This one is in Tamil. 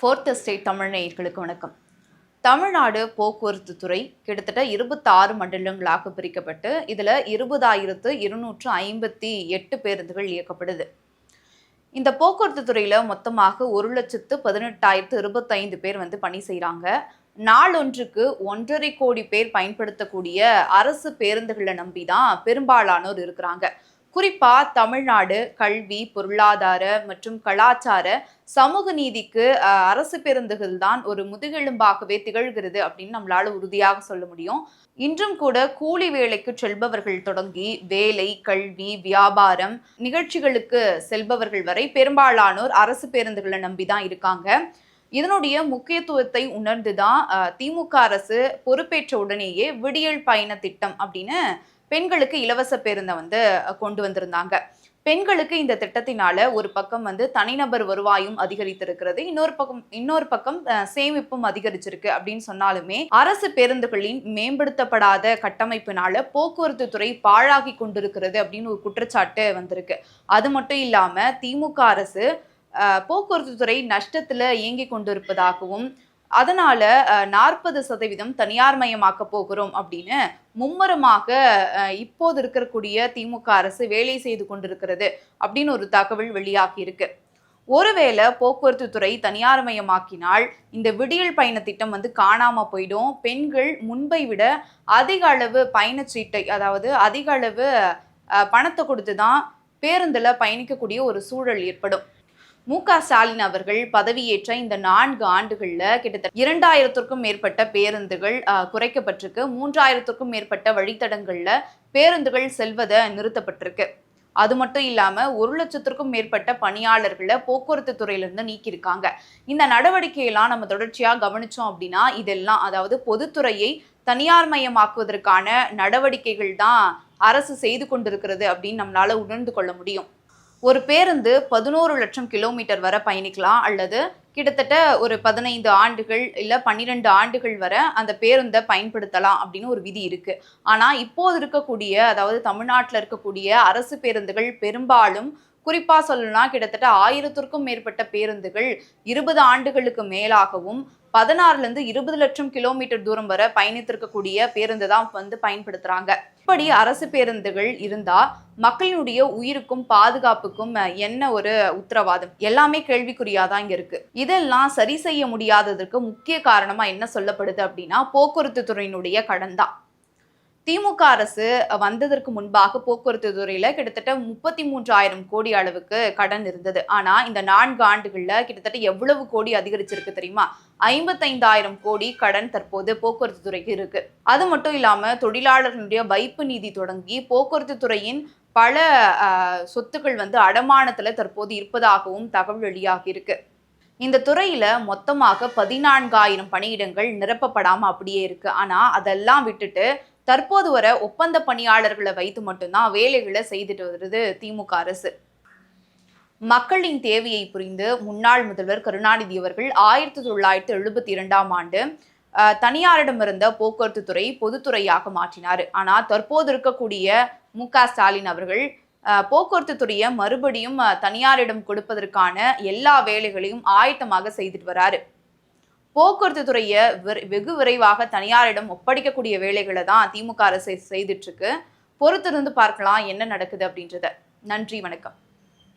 ஃபோர்த் எஸ்டேட் தமிழ் நேயர்களுக்கு வணக்கம். தமிழ்நாடு போக்குவரத்து துறை கிட்டத்தட்ட இருபத்தாறு மண்டலங்களாக பிரிக்கப்பட்டு இதில் இருபதாயிரத்து இருநூற்று ஐம்பத்தி எட்டு பேருந்துகள் இயக்கப்படுது. இந்த போக்குவரத்து துறையில் மொத்தமாக ஒரு லட்சத்து பதினெட்டாயிரத்து இருபத்தைந்து பேர் வந்து பணி செய்கிறாங்க நாளொன்றுக்கு ஒன்றரை கோடி பேர் பயன்படுத்தக்கூடிய அரசு பேருந்துகளை நம்பி தான் பெரும்பாலானோர் இருக்கிறாங்க. குறிப்பா தமிழ்நாடு கல்வி பொருளாதார மற்றும் கலாச்சார சமூக நீதிக்கு அரசு பேருந்துகள் தான் ஒரு முதுகெலும்பாகவே திகழ்கிறது அப்படின்னு நம்மளால உறுதியாக சொல்ல முடியும். இன்றும் கூட கூலி வேலைக்கு செல்பவர்கள் தொடங்கி வேலை கல்வி வியாபாரம் நிகழ்ச்சிகளுக்கு செல்பவர்கள் வரை பெரும்பாலானோர் அரசு பேருந்துகளை நம்பி தான் இருக்காங்க. இதனுடைய முக்கியத்துவத்தை உணர்ந்துதான் திமுக அரசு பொறுப்பேற்ற உடனேயே விடியல் பயண திட்டம் அப்படின்னு பெண்களுக்கு இலவச பேருந்தை வந்து கொண்டு வந்திருந்தாங்க. பெண்களுக்கு இந்த திட்டத்தினால ஒரு பக்கம் வந்து தனிநபர் வருவாயும் அதிகரித்திருக்கிறது. இன்னொரு பக்கம் இன்னொரு பக்கம் சேமிப்பும் அதிகரிச்சிருக்கு அப்படின்னு சொன்னாலுமே அரசு பேருந்துகளின் மேம்படுத்தப்படாத கட்டமைப்பினால போக்குவரத்து துறை பாழாகி கொண்டிருக்கிறது அப்படின்னு ஒரு குற்றச்சாட்டு வந்திருக்கு. அது மட்டும் இல்லாம திமுக அரசு போக்குவரத்து துறை நஷ்டத்தில் இயங்கி கொண்டிருப்பதாகவும் அதனால நாற்பது சதவீதம் தனியார் மயமாக்க போகிறோம் அப்படின்னு மும்முரமாக இப்போது இருக்கக்கூடிய திமுக அரசு வேலை செய்து கொண்டிருக்கிறது அப்படின்னு ஒரு தகவல் வெளியாகி இருக்கு. ஒருவேளை போக்குவரத்து துறை தனியார் மயமாக்கினால் இந்த விடியல் பயண திட்டம் வந்து காணாம போயிடும். பெண்கள் முன்பை விட அதிக அளவு பயணச்சீட்டை அதாவது அதிக அளவு பணத்தை கொடுத்து தான் பேருந்தில் பயணிக்கக்கூடிய ஒரு சூழல் ஏற்படும். மு க ஸ்டாலின் அவர்கள் பதவியேற்ற இந்த நான்கு ஆண்டுகளில் கிட்டத்தட்ட இரண்டாயிரத்திற்கும் மேற்பட்ட பேருந்துகள் குறைக்கப்பட்டிருக்கு. மூன்றாயிரத்திற்கும் மேற்பட்ட வழித்தடங்களில் பேருந்துகள் செல்வதை நிறுத்தப்பட்டிருக்கு. அது மட்டும் இல்லாமல் ஒரு லட்சத்திற்கும் மேற்பட்ட பணியாளர்களை போக்குவரத்து துறையிலிருந்து நீக்கியிருக்காங்க. இந்த நடவடிக்கையெல்லாம் நம்ம தொடர்ச்சியாக கவனிச்சோம் அப்படின்னா இதெல்லாம் அதாவது பொதுத்துறையை தனியார் மயமாக்குவதற்கான நடவடிக்கைகள் தான் அரசு செய்து கொண்டிருக்கிறது அப்படின்னு நம்மளால உணர்ந்து கொள்ள முடியும். ஒரு பேருந்து பதினோரு லட்சம் கிலோமீட்டர் வரை பயணிக்கலாம் அல்லது கிட்டத்தட்ட ஒரு பதினைந்து ஆண்டுகள் இல்லை பன்னிரெண்டு ஆண்டுகள் வரை அந்த பேருந்தை பயன்படுத்தலாம் அப்படின்னு ஒரு விதி இருக்கு. ஆனால் இப்போது இருக்கக்கூடிய அதாவது தமிழ்நாட்டில் இருக்கக்கூடிய அரசு பேருந்துகள் பெரும்பாலும் குறிப்பாக சொல்லணும்னா கிட்டத்தட்ட ஆயிரத்திற்கும் மேற்பட்ட பேருந்துகள் இருபது ஆண்டுகளுக்கு மேலாகவும் பதினாறுலேருந்து இருபது லட்சம் கிலோமீட்டர் தூரம் வரை பயணித்திருக்கக்கூடிய பேருந்து தான் வந்து பயன்படுத்துகிறாங்க இப்படி அரசு பேருந்துகள் இருந்தால் மக்களினுடைய உயிருக்கும் பாதுகாப்புக்கும் என்ன ஒரு உத்தரவாதம்? எல்லாமே கேள்விக்குறியாக தான் இங்கே இருக்குது இதெல்லாம் சரி செய்ய முடியாததற்கு முக்கிய காரணமாக என்ன சொல்லப்படுது அப்படின்னா போக்குவரத்து துறையினுடைய கடன் தான். திமுக அரசு வந்ததற்கு முன்பாக போக்குவரத்து துறையில கிட்டத்தட்ட முப்பத்தி மூன்றாயிரம் கோடி அளவுக்கு கடன் இருந்தது. ஆனா இந்த நான்கு ஆண்டுகள்ல கிட்டத்தட்ட எவ்வளவு கோடி அதிகரிச்சிருக்கு தெரியுமா? ஐம்பத்தைந்தாயிரம் கோடி கடன் தற்போது போக்குவரத்து துறைக்கு இருக்கு. அது மட்டும் இல்லாம தொழிலாளர்களுடைய வைப்பு நிதி தொடங்கி போக்குவரத்து துறையின் பல சொத்துக்கள் வந்து அடமானத்துல தற்போது இருப்பதாகவும் தகவல் வெளியாகி இருக்கு. இந்த துறையில மொத்தமாக பதினான்காயிரம் பணியிடங்கள் நிரப்பப்படாம அப்படியே இருக்கு. ஆனா அதெல்லாம் விட்டுட்டு தற்போது வர ஒப்பந்த பணியாளர்களை வைத்து மட்டும்தான் வேலைகளை செய்துட்டு வருது திமுக அரசு. மக்களின் தேவையை புரிந்து முன்னாள் முதல்வர் கருணாநிதி அவர்கள் ஆயிரத்தி தொள்ளாயிரத்தி எழுபத்தி இரண்டாம் ஆண்டு தனியாரிடம் இருந்த போக்குவரத்து துறை பொதுத்துறையாக மாற்றினார். ஆனால் தற்போது இருக்கக்கூடிய மு க ஸ்டாலின் அவர்கள் போக்குவரத்து துறையை மறுபடியும் தனியாரிடம் கொடுப்பதற்கான எல்லா வேலைகளையும் ஆயத்தமாக செய்துட்டு வராரு. போக்குவரத்து துறையை வெகு விரைவாக தனியாரிடம் ஒப்படைக்கக்கூடிய வேலைகளை தான் திமுக அரசு செய்துட்டு இருக்கு. பொறுத்திருந்து பார்க்கலாம் என்ன நடக்குது அப்படின்றத. நன்றி வணக்கம்.